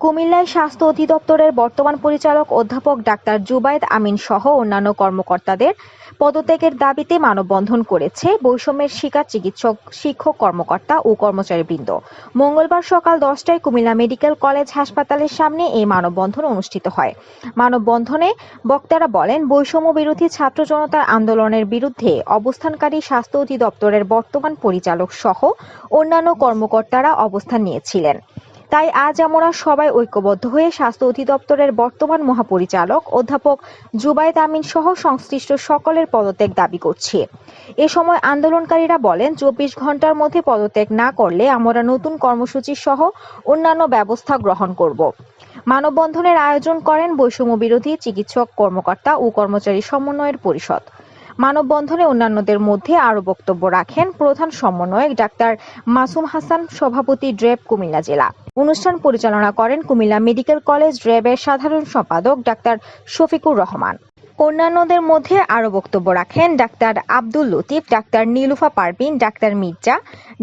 কুমিল্লায় স্বাস্থ্য অধিদপ্তরের বর্তমান পরিচালক অধ্যাপক ডাক্তার জুবায়েদ আমিন সহ অন্যান্য কর্মকর্তাদের পদত্যাগের দাবিতে মানববন্ধন করেছে বৈষম্যের শিকার চিকিৎসক, শিক্ষক কর্মকর্তা ও কর্মচারীবৃন্দ। মঙ্গলবার সকাল দশটায় কুমিল্লা মেডিকেল কলেজ হাসপাতালের সামনে এই মানববন্ধন অনুষ্ঠিত হয়। মানববন্ধনে বক্তারা বলেন, বৈষম্য বিরোধী ছাত্র জনতার আন্দোলনের বিরুদ্ধে অবস্থানকারী স্বাস্থ্য অধিদপ্তরের বর্তমান পরিচালক সহ অন্যান্য কর্মকর্তারা অবস্থান নিয়েছিলেন। তাই আজ আমরা সবাই ঐক্যবদ্ধ হয়ে স্বাস্থ্য অধিদপ্তরের বর্তমান মহাপরিচালক অধ্যাপক জুবায়েদ আমিন সহ সংশ্লিষ্ট সকলের পদত্যাগ দাবি করছি। এ সময় আন্দোলনকারীরা বলেন, চব্বিশ ঘণ্টার মধ্যে পদত্যাগ না করলে আমরা নতুন কর্মসূচি সহ অন্যান্য ব্যবস্থা গ্রহণ করব। মানববন্ধনের আয়োজন করেন বৈষম্য বিরোধী চিকিৎসক কর্মকর্তা ও কর্মচারী সমন্বয়ের পরিষদ। মানববন্ধনে অন্যান্যদের মধ্যে আরও বক্তব্য রাখেন প্রধান সমন্বয়ক ডাক্তার মাসুম হাসান, সভাপতি ড্রেব কুমিল্লা জেলা। অনুষ্ঠান পরিচালনা করেন কুমিল্লা মেডিকেল কলেজ ড্রেবের সাধারণ সম্পাদক ডাক্তার শফিকুর রহমান। অন্যান্যদের মধ্যে আরও বক্তব্য রাখেন doctor Abdul Latif, doctor Nilufa Parvin, doctor Mirza,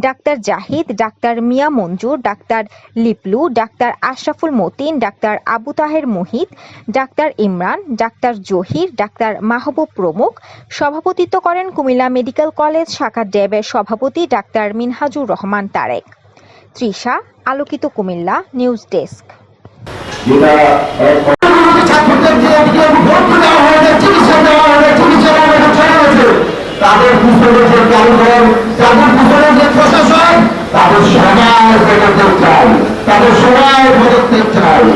doctor Zahid, doctor Mia Manzur, doctor Liplu, doctor Ashraful Matin, doctor Abu Taher Muhit, ডাক্তার ইমরান, ডাক্তার জহির, ডাক্তার মাহবুব প্রমুখ। সভাপতিত্ব করেন কুমিল্লা মেডিকেল কলেজ শাখা ড্যাবের সভাপতি ডাক্তার মিনহাজুর রহমান তারেক। তৃষা, আলোকিত কুমিল্লা, নিউজ ডেস্ক। পদত্যাগ চাই তাদের সবাই পদত্যাগ চাই।